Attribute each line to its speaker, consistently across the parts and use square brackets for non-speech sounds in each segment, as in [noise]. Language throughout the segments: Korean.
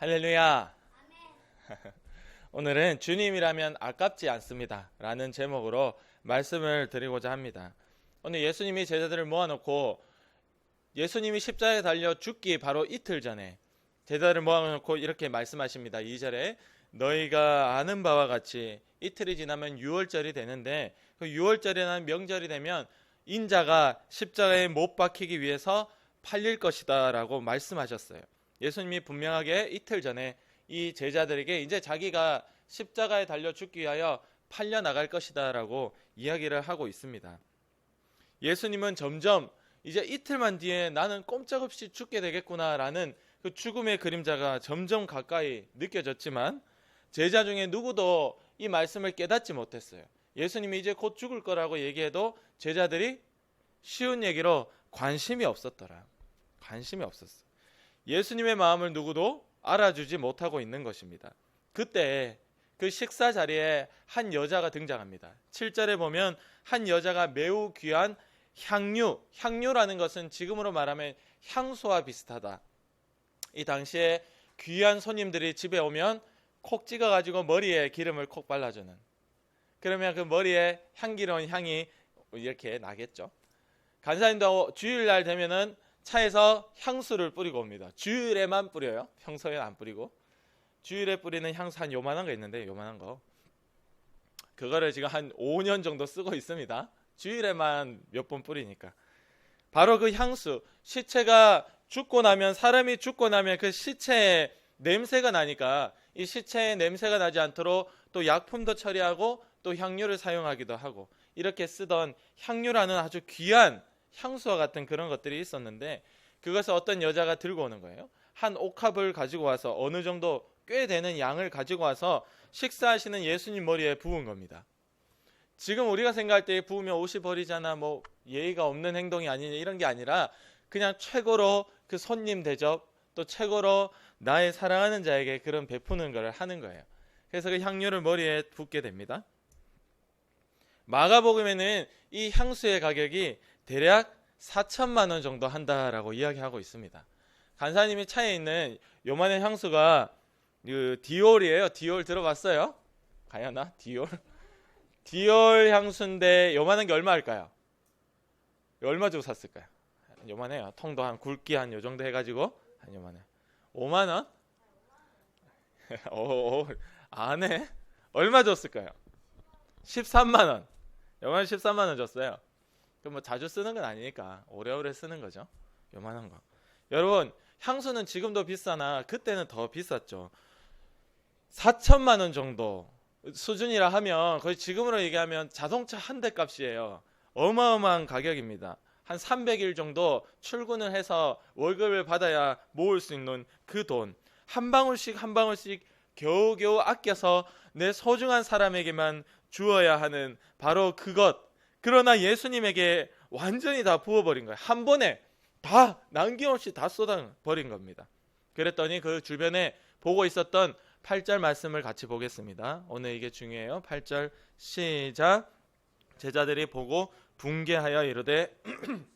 Speaker 1: 할렐루야. [laughs] 오늘은 주님이라면 아깝지 않습니다. 라는 제목으로 말씀을 드리고자 합니다. 오늘 예수님이 제자들을 모아놓고 예수님이 십자가에 달려 죽기 바로 이틀 전에 제자들을 모아놓고 이렇게 말씀하십니다. 2절에 너희가 아는 바와 같이 이틀이 지나면 6월절이 되는데 그 6월절이라는 명절이 되면 인자가 십자가에 못 박히기 위해서 팔릴 것이다 라고 말씀하셨어요. 예수님이 분명하게 이틀 전에 이 제자들에게 이제 자기가 십자가에 달려 죽기 위하여 팔려 나갈 것이다라고 이야기를 하고 있습니다. 예수님은 점점 이제 이틀만 뒤에 나는 꼼짝없이 죽게 되겠구나라는 그 죽음의 그림자가 점점 가까이 느껴졌지만 제자 중에 누구도 이 말씀을 깨닫지 못했어요. 예수님이 이제 곧 죽을 거라고 얘기해도 제자들이 쉬운 얘기로 관심이 없었더라. 관심이 없었어. 예수님의 마음을 누구도 알아주지 못하고 있는 것입니다. 그때 그 식사 자리에 한 여자가 등장합니다. 7절에 보면 한 여자가 매우 귀한 향유, 향유라는 것은 지금으로 말하면 향수와 비슷하다. 이 당시에 귀한 손님들이 집에 오면 콕 찍어 가지고 머리에 기름을 콕 발라주는. 그러면 그 머리에 향기로운 향이 이렇게 나겠죠. 간사님도 주일날 되면은 차에서 향수를 뿌리고 옵니다. 주일에만 뿌려요. 평소에는 안 뿌리고. 주일에 뿌리는 향수 한 요만한 거 있는데 요만한 거. 그거를 지금 한 5년 정도 쓰고 있습니다. 주일에만 몇 번 뿌리니까. 바로 그 향수. 시체가 죽고 나면 사람이 죽고 나면 그 시체에 냄새가 나니까 이 시체에 냄새가 나지 않도록 또 약품도 처리하고 또 향유를 사용하기도 하고 이렇게 쓰던 향유라는 아주 귀한 향수와 같은 그런 것들이 있었는데 그것을 어떤 여자가 들고 오는 거예요. 한 옥합을 가지고 와서 어느 정도 꽤 되는 양을 가지고 와서 식사하시는 예수님 머리에 부은 겁니다. 지금 우리가 생각할 때 부으면 옷이 버리잖아, 뭐 예의가 없는 행동이 아니냐 이런 게 아니라 그냥 최고로 그 손님 대접 또 최고로 나의 사랑하는 자에게 그런 베푸는 것을 하는 거예요. 그래서 그 향유를 머리에 붓게 됩니다. 마가복음에는 이 향수의 가격이 대략 4천만 원 정도 한다라고 이야기하고 있습니다. 간사님이 차에 있는 요만한 향수가 그 디올이에요. 디올 들어봤어요? 가야나 디올? [laughs] 디올 향수인데 요만한 게 얼마일까요? 얼마 주고 샀을까요? 요만해요. 통도 한 굵기 한 요 정도 해가지고 한 요만해. 5만 원? [laughs] 오, 안 해? 얼마 줬을까요? 13만 원. 요만 13만 원 줬어요. 그럼 뭐 자주 쓰는 건 아니니까 오래오래 쓰는 거죠. 요만한 거. 여러분 향수는 지금도 비싸나 그때는 더 비쌌죠. 4천만 원 정도 수준이라 하면 거의 지금으로 얘기하면 자동차 한 대 값이에요. 어마어마한 가격입니다. 한 300일 정도 출근을 해서 월급을 받아야 모을 수 있는 그 돈. 한 방울씩 한 방울씩 겨우겨우 아껴서 내 소중한 사람에게만 주어야 하는 바로 그것. 그러나 예수님에게 완전히 다 부어버린 거예요. 한 번에 다 남김없이 다 쏟아버린 겁니다. 그랬더니 그 주변에 보고 있었던 8절 말씀을 같이 보겠습니다. 오늘 이게 중요해요. 8절 시작. 제자들이 보고 붕괴하여 이르되 [clears throat]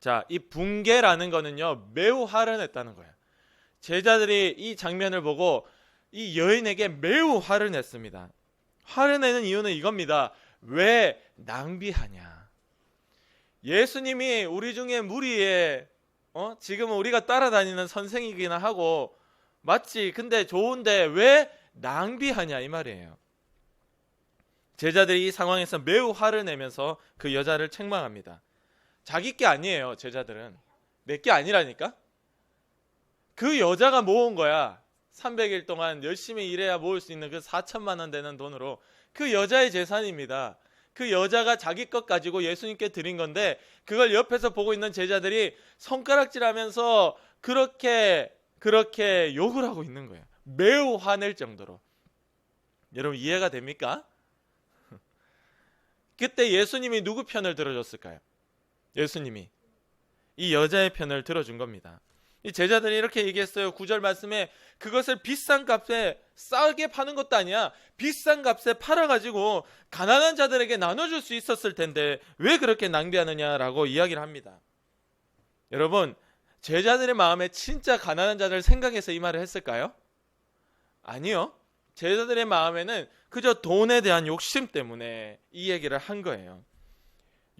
Speaker 1: 자, 이 붕괴라는 거는요. 매우 화를 냈다는 거예요. 제자들이 이 장면을 보고 이 여인에게 매우 화를 냈습니다. 화를 내는 이유는 이겁니다. 왜 낭비하냐? 예수님이 우리 중에 무리에 어? 지금은 우리가 따라다니는 선생이기나 하고 맞지? 근데 좋은데 왜 낭비하냐 이 말이에요. 제자들이 이 상황에서 매우 화를 내면서 그 여자를 책망합니다. 자기 게 아니에요, 제자들은. 내 게 아니라니까? 그 여자가 모은 거야. 300일 동안 열심히 일해야 모을 수 있는 그 4천만 원 되는 돈으로 그 여자의 재산입니다. 그 여자가 자기 것 가지고 예수님께 드린 건데 그걸 옆에서 보고 있는 제자들이 손가락질하면서 그렇게 그렇게 욕을 하고 있는 거예요. 매우 화낼 정도로. 여러분 이해가 됩니까? [laughs] 그때 예수님이 누구 편을 들어줬을까요? 예수님이 이 여자의 편을 들어준 겁니다. 이 제자들이 이렇게 얘기했어요. 구절 말씀에 그것을 비싼 값에 싸게 파는 것도 아니야. 비싼 값에 팔아가지고 가난한 자들에게 나눠줄 수 있었을 텐데 왜 그렇게 낭비하느냐라고 이야기를 합니다. 여러분 제자들의 마음에 진짜 가난한 자를 생각해서 이 말을 했을까요? 아니요. 제자들의 마음에는 그저 돈에 대한 욕심 때문에 이 얘기를 한 거예요.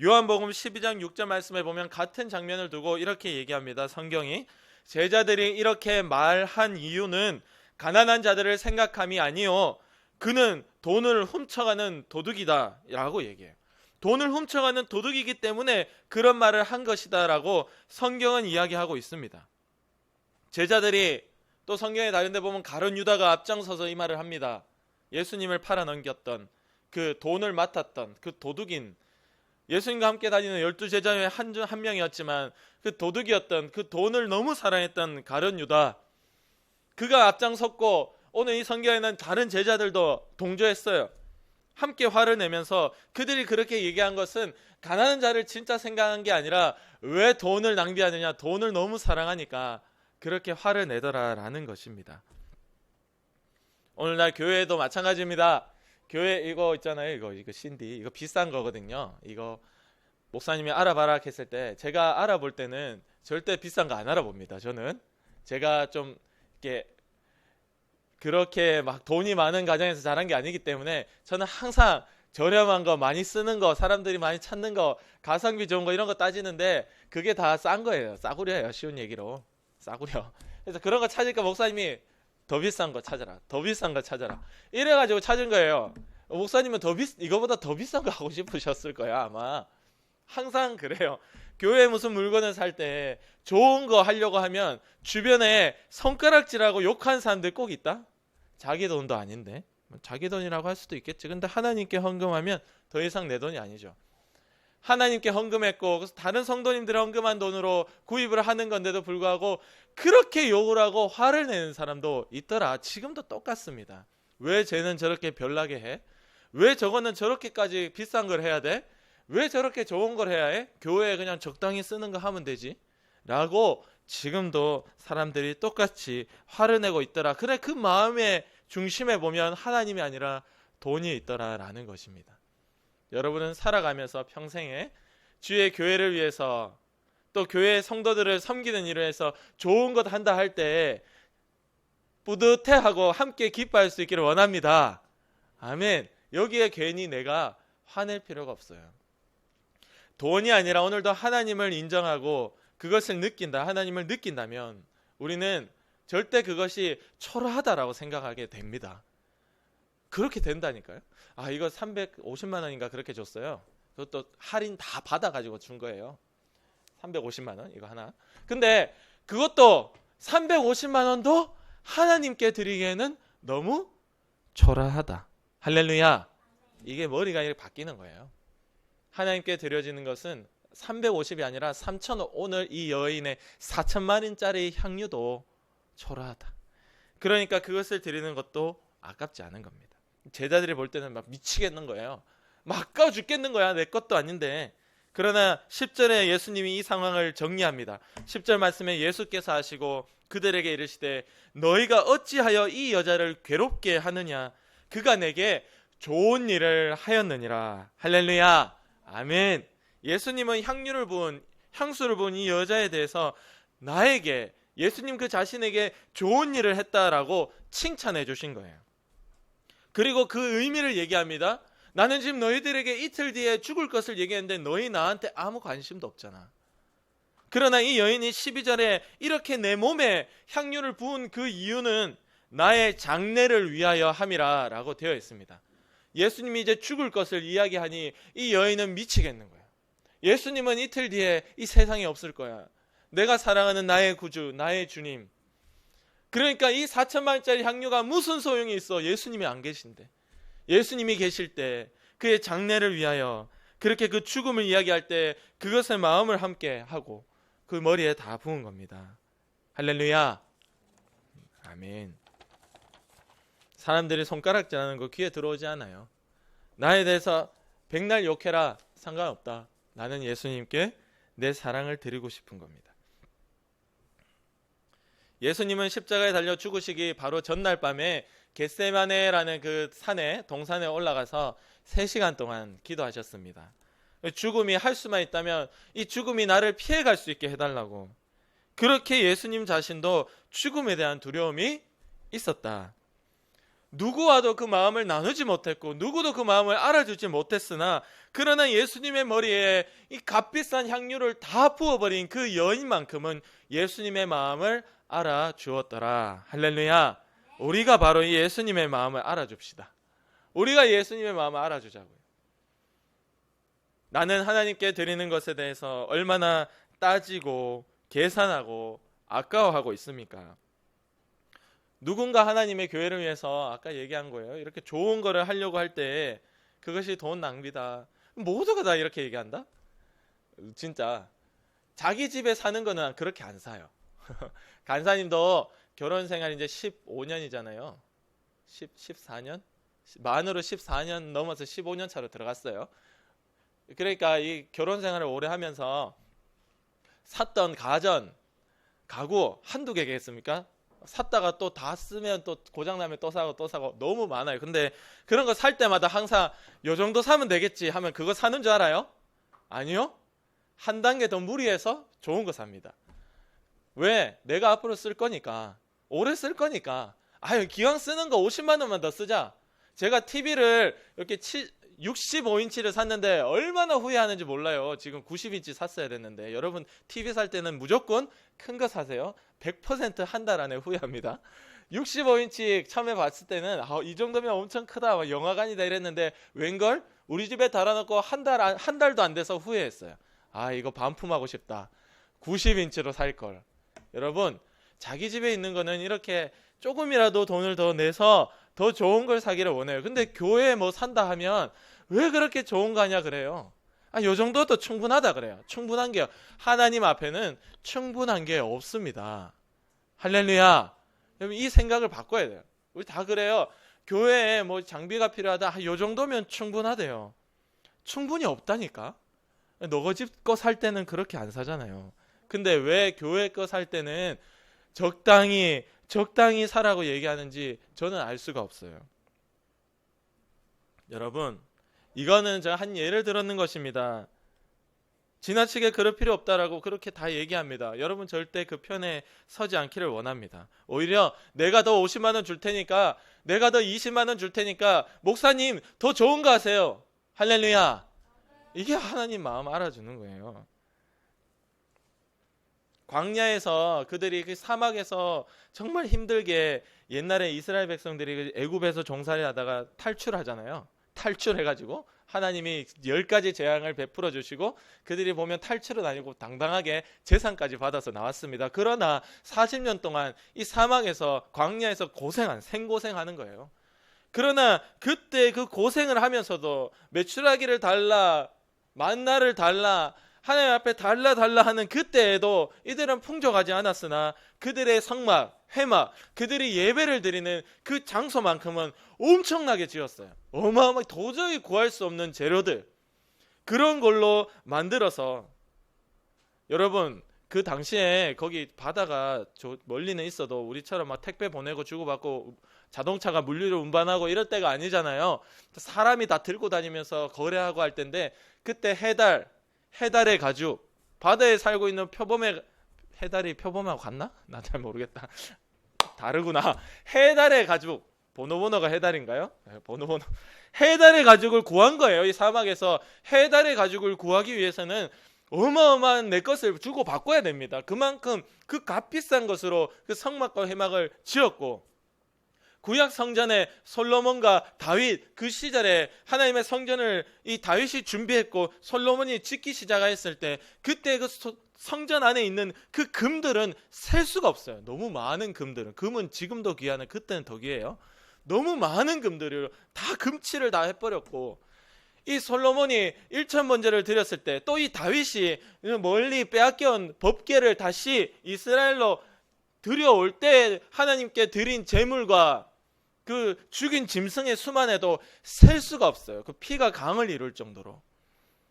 Speaker 1: 요한복음 12장 6절 말씀에 보면 같은 장면을 두고 이렇게 얘기합니다. 성경이 제자들이 이렇게 말한 이유는 가난한 자들을 생각함이 아니요 그는 돈을 훔쳐가는 도둑이다라고 얘기해요. 돈을 훔쳐가는 도둑이기 때문에 그런 말을 한 것이다라고 성경은 이야기하고 있습니다. 제자들이 또 성경에 다른 데 보면 가론 유다가 앞장서서 이 말을 합니다. 예수님을 팔아 넘겼던 그 돈을 맡았던 그 도둑인 예수님과 함께 다니는 열두 제자 중에 한, 한 명이었지만 그 도둑이었던 그 돈을 너무 사랑했던 가련 유다 그가 앞장섰고 오늘 이 성경에 는 다른 제자들도 동조했어요. 함께 화를 내면서 그들이 그렇게 얘기한 것은 가난한 자를 진짜 생각한 게 아니라 왜 돈을 낭비하느냐 돈을 너무 사랑하니까 그렇게 화를 내더라라는 것입니다. 오늘날 교회도 마찬가지입니다. 교회 이거 있잖아요. 이거 이거 신디 이거 비싼 거거든요. 이거 목사님이 알아봐라 했을 때 제가 알아볼 때는 절대 비싼 거 안 알아봅니다. 저는 제가 좀 이렇게 그렇게 막 돈이 많은 가정에서 자란 게 아니기 때문에 저는 항상 저렴한 거 많이 쓰는 거 사람들이 많이 찾는 거 가성비 좋은 거 이런 거 따지는데 그게 다 싼 거예요. 싸구려예요. 쉬운 얘기로 싸구려. 그래서 그런 거 찾으니까 목사님이 더 비싼 거 찾아라. 더 비싼 거 찾아라. 이래 가지고 찾은 거예요. 목사님은 더 비, 이거보다 더 비싼 거 하고 싶으셨을 거야, 아마. 항상 그래요. 교회 무슨 물건을 살 때 좋은 거 하려고 하면 주변에 손가락질하고 욕하는 사람들 꼭 있다? 자기 돈도 아닌데. 뭐 자기 돈이라고 할 수도 있겠지. 근데 하나님께 헌금하면 더 이상 내 돈이 아니죠. 하나님께 헌금했고 다른 성도님들의 헌금한 돈으로 구입을 하는 건데도 불구하고 그렇게 욕을 하고 화를 내는 사람도 있더라. 지금도 똑같습니다. 왜 쟤는 저렇게 별나게 해? 왜 저거는 저렇게까지 비싼 걸 해야 돼? 왜 저렇게 좋은 걸 해야 해? 교회에 그냥 적당히 쓰는 거 하면 되지. 라고 지금도 사람들이 똑같이 화를 내고 있더라. 그래 그 마음의 중심에 보면 하나님이 아니라 돈이 있더라라는 것입니다. 여러분은 살아가면서 평생에 주의 교회를 위해서 또 교회 성도들을 섬기는 일을 해서 좋은 것 한다 할 때 뿌듯해하고 함께 기뻐할 수 있기를 원합니다. 아멘. 여기에 괜히 내가 화낼 필요가 없어요. 돈이 아니라 오늘도 하나님을 인정하고 그것을 느낀다. 하나님을 느낀다면 우리는 절대 그것이 초라하다라고 생각하게 됩니다. 그렇게 된다니까요. 아, 이거 350만 원인가 그렇게 줬어요. 그것도 할인 다 받아 가지고 준 거예요. 350만 원 이거 하나. 근데 그것도 350만 원도 하나님께 드리기에는 너무 초라하다. 할렐루야. 이게 머리가 이렇게 바뀌는 거예요. 하나님께 드려지는 것은 350이 아니라 3천 오늘 이 여인의 4천만 원짜리 향유도 초라하다. 그러니까 그것을 드리는 것도 아깝지 않은 겁니다. 제자들이 볼 때는 막 미치겠는 거예요. 막 아까워 죽겠는 거야. 내 것도 아닌데. 그러나 10절에 예수님이 이 상황을 정리합니다. 10절 말씀에 예수께서 하시고 그들에게 이르시되 너희가 어찌하여 이 여자를 괴롭게 하느냐 그가 내게 좋은 일을 하였느니라. 할렐루야. 아멘. 예수님은 향유를 부은 향수를 부은 이 여자에 대해서 나에게 예수님 그 자신에게 좋은 일을 했다라고 칭찬해 주신 거예요. 그리고 그 의미를 얘기합니다. 나는 지금 너희들에게 이틀 뒤에 죽을 것을 얘기했는데 너희 나한테 아무 관심도 없잖아. 그러나 이 여인이 12절에 이렇게 내 몸에 향유를 부은 그 이유는 나의 장례를 위하여 함이라 라고 되어 있습니다. 예수님이 이제 죽을 것을 이야기하니 이 여인은 미치겠는 거예요. 예수님은 이틀 뒤에 이 세상에 없을 거야. 내가 사랑하는 나의 구주, 나의 주님. 그러니까 이 4천만 원짜리 향유가 무슨 소용이 있어? 예수님이 안 계신데. 예수님이 계실 때 그의 장례를 위하여 그렇게 그 죽음을 이야기할 때 그것의 마음을 함께 하고 그 머리에 다 부은 겁니다. 할렐루야. 아멘. 사람들이 손가락질하는 거 귀에 들어오지 않아요. 나에 대해서 백날 욕해라 상관없다. 나는 예수님께 내 사랑을 드리고 싶은 겁니다. 예수님은 십자가에 달려 죽으시기 바로 전날 밤에 겟세마네라는 그 산에 동산에 올라가서 3시간 동안 기도하셨습니다. 죽음이 할 수만 있다면 이 죽음이 나를 피해 갈 수 있게 해 달라고 그렇게 예수님 자신도 죽음에 대한 두려움이 있었다. 누구와도 그 마음을 나누지 못했고 누구도 그 마음을 알아주지 못했으나 그러나 예수님의 머리에 이 값비싼 향유를 다 부어버린 그 여인만큼은 예수님의 마음을 알아주었더라. 할렐루야. 우리가 바로 이 예수님의 마음을 알아줍시다. 우리가 예수님의 마음을 알아주자고요. 나는 하나님께 드리는 것에 대해서 얼마나 따지고 계산하고 아까워하고 있습니까? 누군가 하나님의 교회를 위해서 아까 얘기한 거예요. 이렇게 좋은 거를 하려고 할 때 그것이 돈 낭비다. 모두가 다 이렇게 얘기한다? 진짜 자기 집에 사는 거는 그렇게 안 사요. [laughs] 간사님도 결혼 생활 이제 15년이잖아요. 10, 14년? 만으로 14년 넘어서 15년 차로 들어갔어요. 그러니까 이 결혼 생활을 오래 하면서 샀던 가전, 가구 한두 개겠습니까? 샀다가 또 다 쓰면 또 고장나면 또 사고 또 사고 너무 많아요. 근데 그런 거 살 때마다 항상 요 정도 사면 되겠지 하면 그거 사는 줄 알아요? 아니요. 한 단계 더 무리해서 좋은 거 삽니다. 왜? 내가 앞으로 쓸 거니까. 오래 쓸 거니까. 아유, 기왕 쓰는 거 50만 원만 더 쓰자. 제가 TV를 이렇게 65인치를 샀는데 얼마나 후회하는지 몰라요. 지금 90인치 샀어야 됐는데 여러분 TV 살 때는 무조건 큰 거 사세요. 100%한 달 안에 후회합니다. 65인치 처음에 봤을 때는 아, 이 정도면 엄청 크다. 막 영화관이다 이랬는데 웬걸 우리 집에 달아놓고 한 달 한 달도 안 돼서 후회했어요. 아 이거 반품하고 싶다. 90인치로 살 걸. 여러분 자기 집에 있는 거는 이렇게 조금이라도 돈을 더 내서 더 좋은 걸 사기를 원해요. 근데 교회에 뭐 산다 하면 왜 그렇게 좋은 거냐 그래요. 아, 요 정도도 충분하다 그래요. 충분한 게 하나님 앞에는 충분한 게 없습니다. 할렐루야. 이 생각을 바꿔야 돼요. 우리 다 그래요. 교회에 뭐 장비가 필요하다. 아, 요 정도면 충분하대요. 충분히 없다니까. 너거 집 거 살 때는 그렇게 안 사잖아요. 근데 왜 교회 거 살 때는 적당히 적당히 사라고 얘기하는지 저는 알 수가 없어요. 여러분, 이거는 제가 한 예를 들었는 것입니다. 지나치게 그럴 필요 없다라고 그렇게 다 얘기합니다. 여러분 절대 그 편에 서지 않기를 원합니다. 오히려 내가 더 50만 원 줄 테니까 내가 더 20만 원 줄 테니까 목사님 더 좋은 거 하세요. 할렐루야. 이게 하나님 마음 알아주는 거예요. 광야에서 그들이 그 사막에서 정말 힘들게 옛날에 이스라엘 백성들이 그 애굽에서 종살이 하다가 탈출하잖아요. 탈출해가지고 하나님이 열 가지 재앙을 베풀어 주시고 그들이 보면 탈출은 아니고 당당하게 재산까지 받아서 나왔습니다. 그러나 40년 동안 이 사막에서 광야에서 고생한 생고생하는 거예요. 그러나 그때 그 고생을 하면서도 매출하기를 달라 만나를 달라 하나님 앞에 달라 달라 하는 그때에도 이들은 풍족하지 않았으나 그들의 성막, 회막, 그들이 예배를 드리는 그 장소만큼은 엄청나게 지었어요. 어마어마하게 도저히 구할 수 없는 재료들 그런 걸로 만들어서 여러분 그 당시에 거기 바다가 멀리는 있어도 우리처럼 막 택배 보내고 주고받고 자동차가 물류를 운반하고 이럴 때가 아니잖아요. 사람이 다 들고 다니면서 거래하고 할 텐데 그때 해달 해달의 가죽 바다에 살고 있는 표범의 해달이 표범하고 같나? [laughs] 나 잘 모르겠다. 다르구나. 해달의 가죽 보노보노가 해달인가요? 네, 보노보노 해달의 가죽을 구한 거예요. 이 사막에서 해달의 가죽을 구하기 위해서는 어마어마한 내 것을 주고 바꿔야 됩니다. 그만큼 그 값비싼 것으로 그 성막과 회막을 지었고 구약 성전에 솔로몬과 다윗 그 시절에 하나님의 성전을 이 다윗이 준비했고 솔로몬이 짓기 시작했을 때 그때 그 성전 안에 있는 그 금들은 셀 수가 없어요. 너무 많은 금들은 금은 지금도 귀하는 그때는 더 귀해요. 너무 많은 금들을 다 금칠을 다 해버렸고 이 솔로몬이 일천 번제를 드렸을 때 또 이 다윗이 멀리 빼앗겨온 법계를 다시 이스라엘로 들여올 때 하나님께 드린 제물과 그 죽인 짐승의 수만 해도 셀 수가 없어요. 그 피가 강을 이룰 정도로.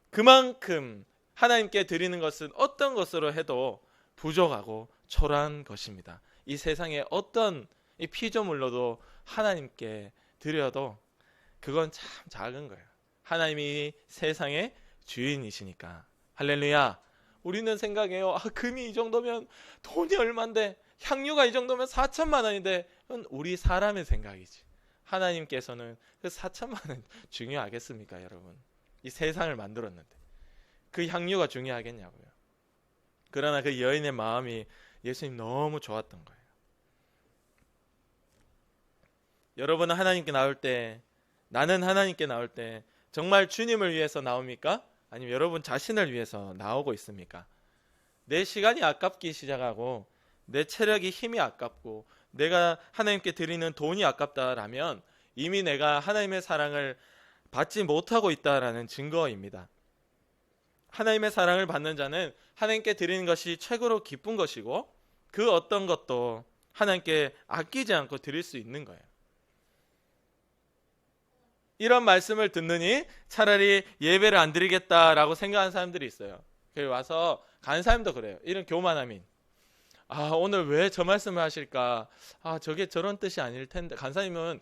Speaker 1: 그만큼 하나님께 드리는 것은 어떤 것으로 해도 부족하고 초라한 것입니다. 이 세상에 어떤 이 피조물로도 하나님께 드려도 그건 참 작은 거예요. 하나님이 세상의 주인이시니까. 할렐루야. 우리는 생각해요. 아, 금이 이 정도면 돈이 얼만데 향유가 이 정도면 4천만 원인데 그건 우리 사람의 생각이지. 하나님께서는 그 4천만 원 [laughs] 중요하겠습니까, 여러분? 이 세상을 만들었는데 그 향유가 중요하겠냐고요. 그러나 그 여인의 마음이 예수님 너무 좋았던 거예요. 여러분은 하나님께 나올 때 나는 하나님께 나올 때 정말 주님을 위해서 나옵니까? 아니면 여러분 자신을 위해서 나오고 있습니까? 내 시간이 아깝기 시작하고 내 체력이 힘이 아깝고 내가 하나님께 드리는 돈이 아깝다라면 이미 내가 하나님의 사랑을 받지 못하고 있다라는 증거입니다. 하나님의 사랑을 받는 자는 하나님께 드리는 것이 최고로 기쁜 것이고 그 어떤 것도 하나님께 아끼지 않고 드릴 수 있는 거예요. 이런 말씀을 듣느니 차라리 예배를 안 드리겠다라고 생각하는 사람들이 있어요. 와서 간 사람도 그래요. 이런 교만함인. 아 오늘 왜 저 말씀을 하실까? 아 저게 저런 뜻이 아닐 텐데 간사님은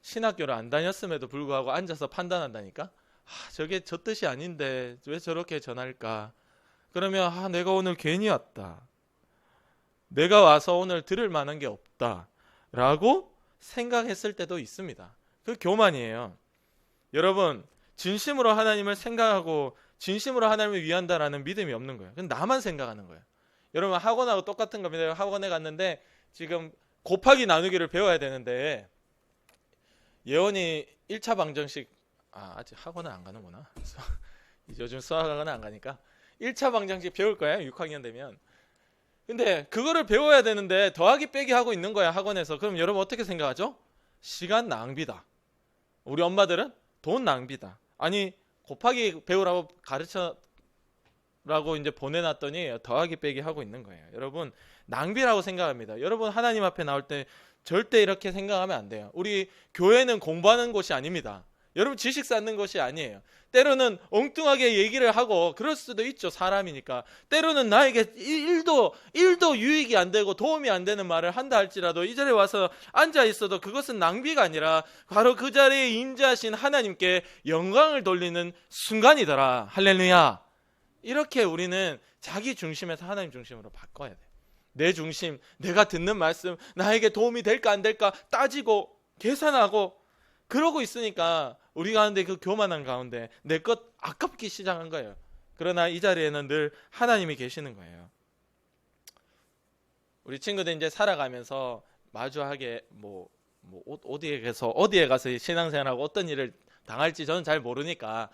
Speaker 1: 신학교를 안 다녔음에도 불구하고 앉아서 판단한다니까. 아 저게 저 뜻이 아닌데 왜 저렇게 전할까? 그러면 아 내가 오늘 괜히 왔다. 내가 와서 오늘 들을 만한 게 없다라고 생각했을 때도 있습니다. 그 교만이에요. 여러분 진심으로 하나님을 생각하고 진심으로 하나님을 위한다라는 믿음이 없는 거예요. 그건 나만 생각하는 거예요. 여러분 학원하고 똑같은 겁니다. 학원에 갔는데 지금 곱하기 나누기를 배워야 되는데 예원이 1차 방정식 아 아직 [laughs] 학원은 안 가는구나. 요즘 수학학원은 안 가니까 1차 방정식 배울 거야 6학년 되면. 근데 그거를 배워야 되는데 더하기 빼기 하고 있는 거야 학원에서. 그럼 여러분 어떻게 생각하죠? 시간 낭비다. 우리 엄마들은 돈 낭비다. 아니 곱하기 배우라고 가르쳐 라고 이제 보내놨더니 더하기 빼기 하고 있는 거예요. 여러분 낭비라고 생각합니다. 여러분 하나님 앞에 나올 때 절대 이렇게 생각하면 안 돼요. 우리 교회는 공부하는 곳이 아닙니다. 여러분 지식 쌓는 것이 아니에요. 때로는 엉뚱하게 얘기를 하고 그럴 수도 있죠. 사람이니까. 때로는 나에게 1도 1도 유익이 안 되고 도움이 안 되는 말을 한다 할지라도 이 자리에 와서 앉아 있어도 그것은 낭비가 아니라 바로 그 자리에 인자하신 하나님께 영광을 돌리는 순간이더라. 할렐루야. 이렇게 우리는 자기 중심에서 하나님 중심으로 바꿔야 돼. 내 중심, 내가 듣는 말씀, 나에게 도움이 될까 안 될까 따지고 계산하고 그러고 있으니까 우리 가운데 그 교만한 가운데 내 것 아깝기 시작한 거예요. 그러나 이 자리에는 늘 하나님이 계시는 거예요. 우리 친구들 이제 살아가면서 마주하게 뭐, 뭐 어디에 가서 어디에 가서 신앙생활하고 어떤 일을 당할지 저는 잘 모르니까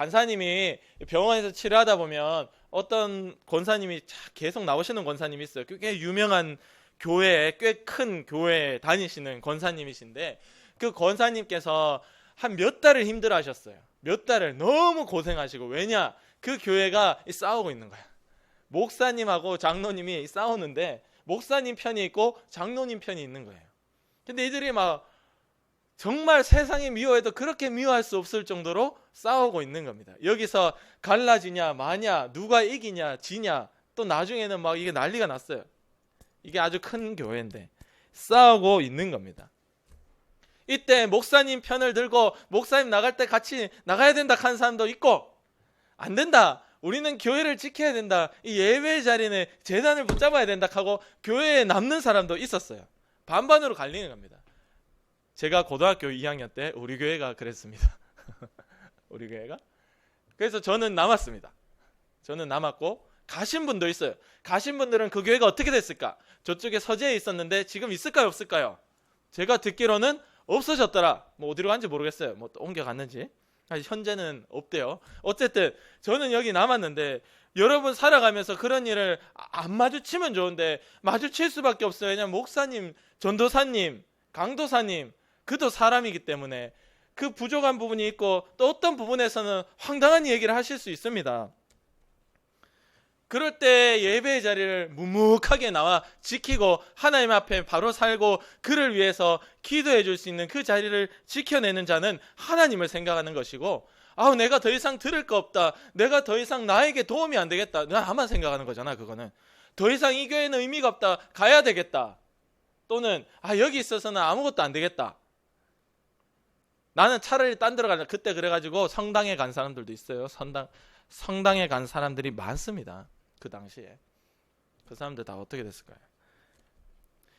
Speaker 1: 간사님이 병원에서 치료하다 보면 어떤 권사님이 계속 나오시는 권사님이 있어요. 꽤 유명한 교회, 꽤큰 교회 다니시는 권사님이신데 그 권사님께서 한 몇 달을 힘들어 하셨어요. 몇 달을 너무 고생하시고 왜냐? 그 교회가 싸우고 있는 거야. 목사님하고 장로님이 싸우는데 목사님 편이 있고 장로님 편이 있는 거예요. 근데 이들이 막 정말 세상이 미워해도 그렇게 미워할 수 없을 정도로 싸우고 있는 겁니다. 여기서 갈라지냐 마냐 누가 이기냐 지냐 또 나중에는 막 이게 난리가 났어요. 이게 아주 큰 교회인데 싸우고 있는 겁니다. 이때 목사님 편을 들고 목사님 나갈 때 같이 나가야 된다 하는 사람도 있고 안 된다. 우리는 교회를 지켜야 된다. 이 예배 자리는 재단을 붙잡아야 된다 하고 교회에 남는 사람도 있었어요. 반반으로 갈리는 겁니다. 제가 고등학교 2학년 때 우리 교회가 그랬습니다. [laughs] 우리 교회가. 그래서 저는 남았습니다. 저는 남았고 가신 분도 있어요. 가신 분들은 그 교회가 어떻게 됐을까? 저쪽에 서재에 있었는데 지금 있을까요, 없을까요? 제가 듣기로는 없어졌더라. 뭐 어디로 간지 모르겠어요. 뭐 옮겨갔는지. 현재는 없대요. 어쨌든 저는 여기 남았는데 여러분 살아가면서 그런 일을 안 마주치면 좋은데 마주칠 수밖에 없어요. 왜냐면 목사님, 전도사님, 강도사님 그도 사람이기 때문에 그 부족한 부분이 있고 또 어떤 부분에서는 황당한 얘기를 하실 수 있습니다. 그럴 때 예배의 자리를 묵묵하게 나와 지키고 하나님 앞에 바로 살고 그를 위해서 기도해 줄 수 있는 그 자리를 지켜내는 자는 하나님을 생각하는 것이고 아우 내가 더 이상 들을 거 없다. 내가 더 이상 나에게 도움이 안 되겠다. 나만 생각하는 거잖아, 그거는. 더 이상 이 교회는 의미가 없다. 가야 되겠다. 또는 아 여기 있어서는 아무것도 안 되겠다. 나는 차라리 딴 데로 가자. 그때 그래가지고 성당에 간 사람들도 있어요. 성당 성당에 간 사람들이 많습니다. 그 당시에 그 사람들 다 어떻게 됐을까요?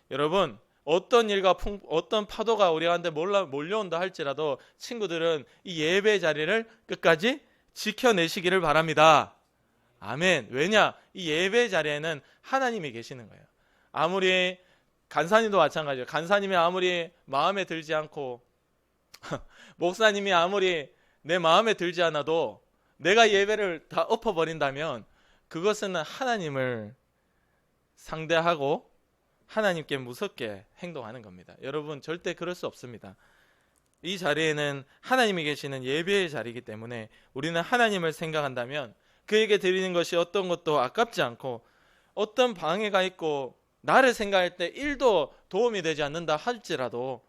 Speaker 1: 여러분 어떤 일과 풍, 어떤 파도가 우리한테 몰라, 몰려온다 할지라도 친구들은 이 예배 자리를 끝까지 지켜내시기를 바랍니다. 아멘. 왜냐? 이 예배 자리에는 하나님이 계시는 거예요. 아무리 간사님도 마찬가지예요. 간사님이 아무리 마음에 들지 않고 [laughs] 목사님이 아무리 내 마음에 들지 않아도 내가 예배를 다 엎어버린다면 그것은 하나님을 상대하고 하나님께 무섭게 행동하는 겁니다. 여러분 절대 그럴 수 없습니다. 이 자리에는 하나님이 계시는 예배의 자리이기 때문에 우리는 하나님을 생각한다면 그에게 드리는 것이 어떤 것도 아깝지 않고 어떤 방해가 있고 나를 생각할 때 1도 도움이 되지 않는다 할지라도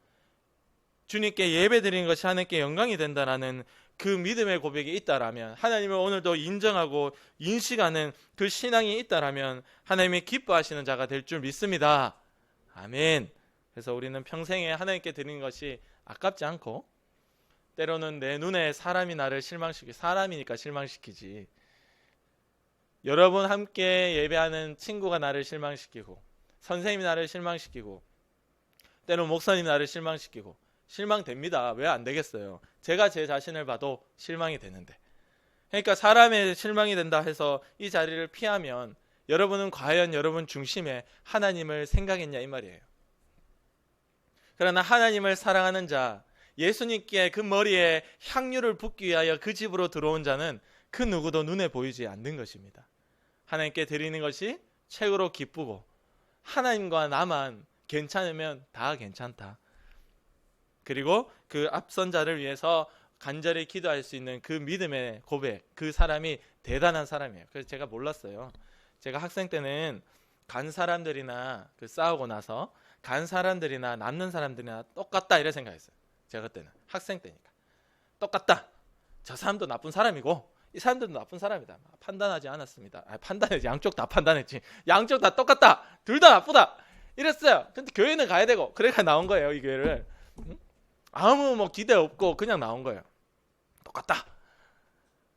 Speaker 1: 주님께 예배 드리는 것이 하나님께 영광이 된다라는 그 믿음의 고백이 있다라면 하나님을 오늘도 인정하고 인식하는 그 신앙이 있다라면 하나님이 기뻐하시는 자가 될 줄 믿습니다. 아멘. 그래서 우리는 평생에 하나님께 드리는 것이 아깝지 않고 때로는 내 눈에 사람이 나를 실망시키 사람이니까 실망시키지. 여러분 함께 예배하는 친구가 나를 실망시키고 선생님이 나를 실망시키고 때로 목사님이 나를 실망시키고 실망됩니다. 왜 안 되겠어요? 제가 제 자신을 봐도 실망이 되는데. 그러니까 사람의 실망이 된다 해서 이 자리를 피하면 여러분은 과연 여러분 중심에 하나님을 생각했냐 이 말이에요. 그러나 하나님을 사랑하는 자, 예수님께 그 머리에 향유를 붓기 위하여 그 집으로 들어온 자는 그 누구도 눈에 보이지 않는 것입니다. 하나님께 드리는 것이 최고로 기쁘고 하나님과 나만 괜찮으면 다 괜찮다. 그리고 그 앞선 자를 위해서 간절히 기도할 수 있는 그 믿음의 고백, 그 사람이 대단한 사람이에요. 그래서 제가 몰랐어요. 제가 학생 때는 간 사람들이나 그 싸우고 나서 간 사람들이나 남는 사람들이나 똑같다 이래 생각했어요. 제가 그때는 학생 때니까 똑같다. 저 사람도 나쁜 사람이고 이 사람들도 나쁜 사람이다. 판단하지 않았습니다. 아, 판단했지. 양쪽 다 판단했지. 양쪽 다 똑같다. 둘 다 나쁘다. 이랬어요. 근데 교회는 가야 되고 그래가 나온 거예요. 이 교회를. 응? 아무 뭐 기대 없고 그냥 나온 거예요. 똑같다.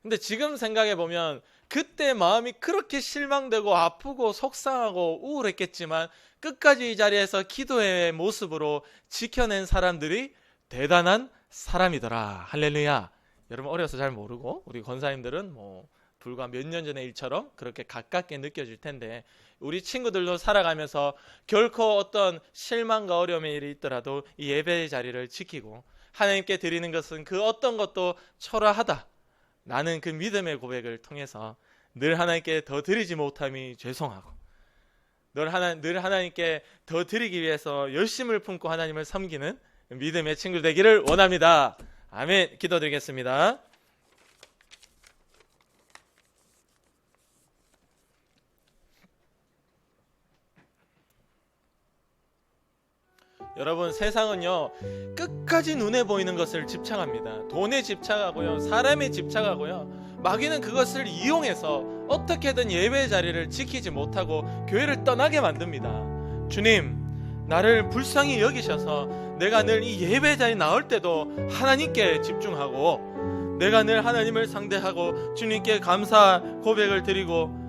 Speaker 1: 근데 지금 생각해 보면 그때 마음이 그렇게 실망되고 아프고 속상하고 우울했겠지만 끝까지 이 자리에서 기도의 모습으로 지켜낸 사람들이 대단한 사람이더라. 할렐루야. 여러분 어려서 잘 모르고 우리 권사님들은 뭐 불과 몇 년 전의 일처럼 그렇게 가깝게 느껴질 텐데 우리 친구들도 살아가면서 결코 어떤 실망과 어려움의 일이 있더라도 이 예배의 자리를 지키고 하나님께 드리는 것은 그 어떤 것도 초라하다. 나는 그 믿음의 고백을 통해서 늘 하나님께 더 드리지 못함이 죄송하고 늘 하나 늘 하나님께 더 드리기 위해서 열심을 품고 하나님을 섬기는 믿음의 친구 되기를 원합니다. 아멘. 기도드리겠습니다. 여러분 세상은요 끝까지 눈에 보이는 것을 집착합니다. 돈에 집착하고요, 사람에 집착하고요. 마귀는 그것을 이용해서 어떻게든 예배 자리를 지키지 못하고 교회를 떠나게 만듭니다. 주님, 나를 불쌍히 여기셔서 내가 늘 이 예배 자리 나올 때도 하나님께 집중하고 내가 늘 하나님을 상대하고 주님께 감사 고백을 드리고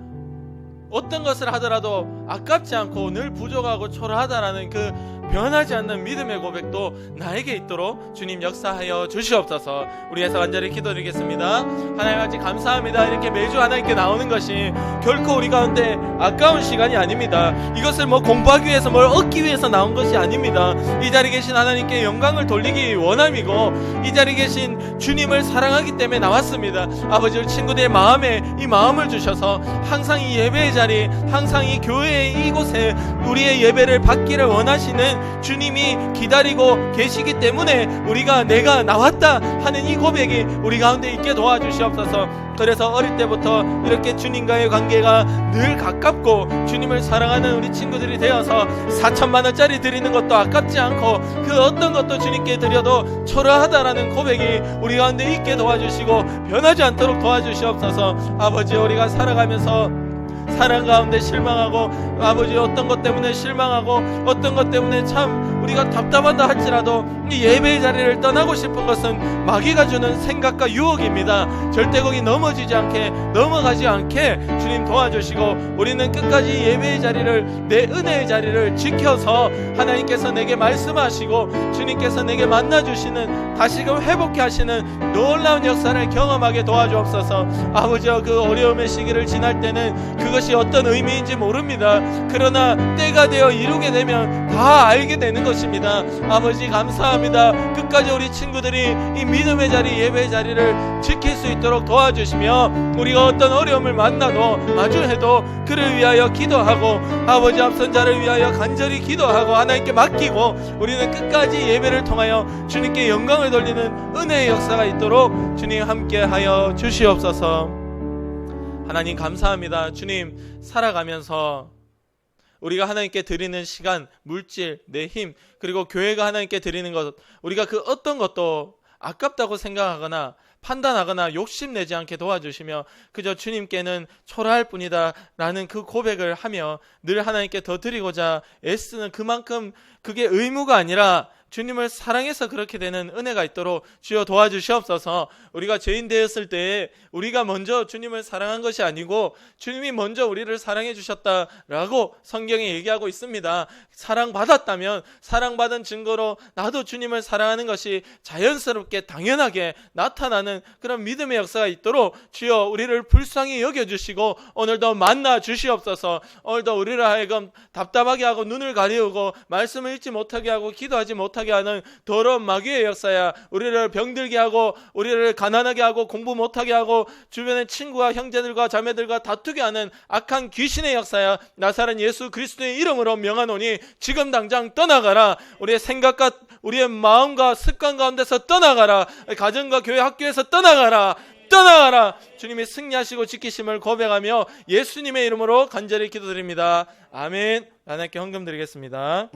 Speaker 1: 어떤 것을 하더라도 아깝지 않고 늘 부족하고 초라하다라는 그 변하지 않는 믿음의 고백도 나에게 있도록 주님 역사하여 주시옵소서. 우리 에서 간절히 기도드리겠습니다. 하나님 아버지 감사합니다. 이렇게 매주 하나님께 나오는 것이 결코 우리 가운데 아까운 시간이 아닙니다. 이것을 뭐 공부하기 위해서 뭘 얻기 위해서 나온 것이 아닙니다. 이 자리에 계신 하나님께 영광을 돌리기 원함이고 이 자리에 계신 주님을 사랑하기 때문에 나왔습니다. 아버지 친구들의 마음에 이 마음을 주셔서 항상 이 예배의 자리, 항상 이 교회의 이곳에 우리의 예배를 받기를 원하시는 주님이 기다리고 계시기 때문에 우리가 내가 나왔다 하는 이 고백이 우리 가운데 있게 도와주시옵소서. 그래서 어릴 때부터 이렇게 주님과의 관계가 늘 가깝고 주님을 사랑하는 우리 친구들이 되어서 4천만 원짜리 드리는 것도 아깝지 않고 그 어떤 것도 주님께 드려도 초라하다라는 고백이 우리 가운데 있게 도와주시고 변하지 않도록 도와주시옵소서. 아버지 우리가 살아가면서 사랑 가운데 실망하고 아버지 어떤 것 때문에 실망하고 어떤 것 때문에 참 우리가 답답하다 할지라도 이 예배의 자리를 떠나고 싶은 것은 마귀가 주는 생각과 유혹입니다. 절대 거기 넘어지지 않게 넘어가지 않게 주님 도와주시고 우리는 끝까지 예배의 자리를 내 은혜의 자리를 지켜서 하나님께서 내게 말씀하시고 주님께서 내게 만나 주시는 다시금 회복케 하시는 놀라운 역사를 경험하게 도와주옵소서. 아버지여 그 어려움의 시기를 지날 때는 그것이 어떤 의미인지 모릅니다. 그러나 때가 되어 이루게 되면 다 알게 되는 것 입니다. 아버지 감사합니다. 끝까지 우리 친구들이 이 믿음의 자리, 예배의 자리를 지킬 수 있도록 도와주시며 우리가 어떤 어려움을 만나도 마주해도 그를 위하여 기도하고 아버지 앞선 자를 위하여 간절히 기도하고 하나님께 맡기고 우리는 끝까지 예배를 통하여 주님께 영광을 돌리는 은혜의 역사가 있도록 주님 함께하여 주시옵소서. 하나님 감사합니다. 주님 살아가면서 우리가 하나님께 드리는 시간, 물질, 내 힘, 그리고 교회가 하나님께 드리는 것, 우리가 그 어떤 것도 아깝다고 생각하거나 판단하거나 욕심내지 않게 도와주시며 그저 주님께는 초라할 뿐이다 라는 그 고백을 하며 늘 하나님께 더 드리고자 애쓰는 그만큼 그게 의무가 아니라 주님을 사랑해서 그렇게 되는 은혜가 있도록 주여 도와주시옵소서. 우리가 죄인 되었을 때 우리가 먼저 주님을 사랑한 것이 아니고 주님이 먼저 우리를 사랑해 주셨다라고 성경에 얘기하고 있습니다. 사랑받았다면 사랑받은 증거로 나도 주님을 사랑하는 것이 자연스럽게 당연하게 나타나는 그런 믿음의 역사가 있도록 주여 우리를 불쌍히 여겨 주시고 오늘도 만나 주시옵소서. 오늘도 우리를 하여금 답답하게 하고 눈을 가리우고 말씀을 읽지 못하게 하고 기도하지 못하게 하는 더러운 마귀의 역사야. 우리를 병들게 하고 우리를 가난하게 하고 공부 못하게 하고 주변의 친구와 형제들과 자매들과 다투게 하는 악한 귀신의 역사야. 나사렛 예수 그리스도의 이름으로 명하노니 지금 당장 떠나가라. 우리의 생각과 우리의 마음과 습관 가운데서 떠나가라. 가정과 교회 학교에서 떠나가라. 떠나가라. 주님이 승리하시고 지키심을 고백하며 예수님의 이름으로 간절히 기도드립니다. 아멘. 하나님께 헌금 드리겠습니다